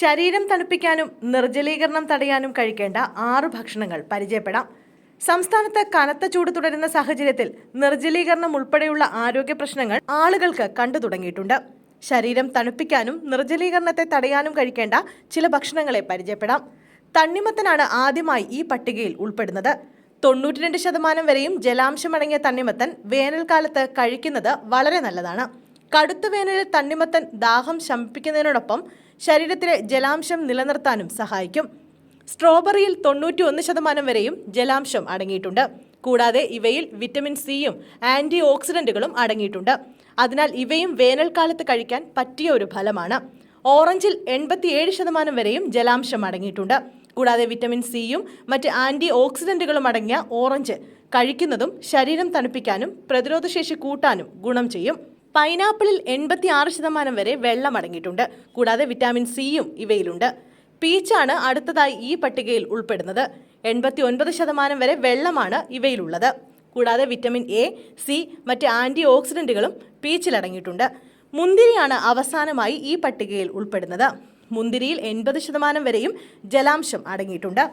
ശരീരം തണുപ്പിക്കാനും നിർജലീകരണം തടയാനും കഴിക്കേണ്ട ആറ് ഭക്ഷണങ്ങൾ പരിചയപ്പെടാം. സംസ്ഥാനത്ത് കനത്ത ചൂട് തുടരുന്ന സാഹചര്യത്തിൽ നിർജലീകരണം ഉൾപ്പെടെയുള്ള ആരോഗ്യ പ്രശ്നങ്ങൾ ആളുകൾക്ക് കണ്ടു തുടങ്ങിയിട്ടുണ്ട്. ശരീരം തണുപ്പിക്കാനും നിർജലീകരണത്തെ തടയാനും കഴിക്കേണ്ട ചില ഭക്ഷണങ്ങളെ പരിചയപ്പെടാം. തണ്ണിമത്തനാണ് ആദ്യമായി ഈ പട്ടികയിൽ ഉൾപ്പെടുന്നത്. തൊണ്ണൂറ്റിരണ്ട് ശതമാനം വരെയും ജലാംശമടങ്ങിയ തണ്ണിമത്തൻ വേനൽക്കാലത്ത് കഴിക്കുന്നത് വളരെ നല്ലതാണ്. കടുത്ത വേനലിൽ തണ്ണിമത്തൻ ദാഹം ശമിപ്പിക്കുന്നതിനോടൊപ്പം ശരീരത്തിലെ ജലാംശം നിലനിർത്താനും സഹായിക്കും. സ്ട്രോബെറിയിൽ തൊണ്ണൂറ്റി ഒന്ന് ശതമാനം വരെയും ജലാംശം അടങ്ങിയിട്ടുണ്ട്. കൂടാതെ ഇവയിൽ വിറ്റമിൻ സിയും ആന്റി ഓക്സിഡന്റുകളും അടങ്ങിയിട്ടുണ്ട്. അതിനാൽ ഇവയും വേനൽക്കാലത്ത് കഴിക്കാൻ പറ്റിയ ഒരു ഫലമാണ്. ഓറഞ്ചിൽ എൺപത്തിയേഴ് ശതമാനം വരെയും ജലാംശം അടങ്ങിയിട്ടുണ്ട്. കൂടാതെ വിറ്റമിൻ സിയും മറ്റ് ആന്റി ഓക്സിഡന്റുകളും അടങ്ങിയ ഓറഞ്ച് കഴിക്കുന്നതും ശരീരം തണുപ്പിക്കാനും പ്രതിരോധശേഷി കൂട്ടാനും ഗുണം ചെയ്യും. പൈനാപ്പിളിൽ എൺപത്തി ആറ് ശതമാനം വരെ വെള്ളം അടങ്ങിയിട്ടുണ്ട്. കൂടാതെ വിറ്റാമിൻ സിയും ഇവയിലുണ്ട്. പീച്ചാണ് അടുത്തതായി ഈ പട്ടികയിൽ ഉൾപ്പെടുന്നത്. എൺപത്തി ഒൻപത് ശതമാനം വരെ വെള്ളമാണ് ഇവയിലുള്ളത്. കൂടാതെ വിറ്റമിൻ എ സി മറ്റ് ആന്റി ഓക്സിഡന്റുകളും പീച്ചിലടങ്ങിയിട്ടുണ്ട് മുന്തിരിയാണ് അവസാനമായി ഈ പട്ടികയിൽ ഉൾപ്പെടുന്നത്. മുന്തിരിയിൽ എൺപത് ശതമാനം വരെയും ജലാംശം അടങ്ങിയിട്ടുണ്ട്.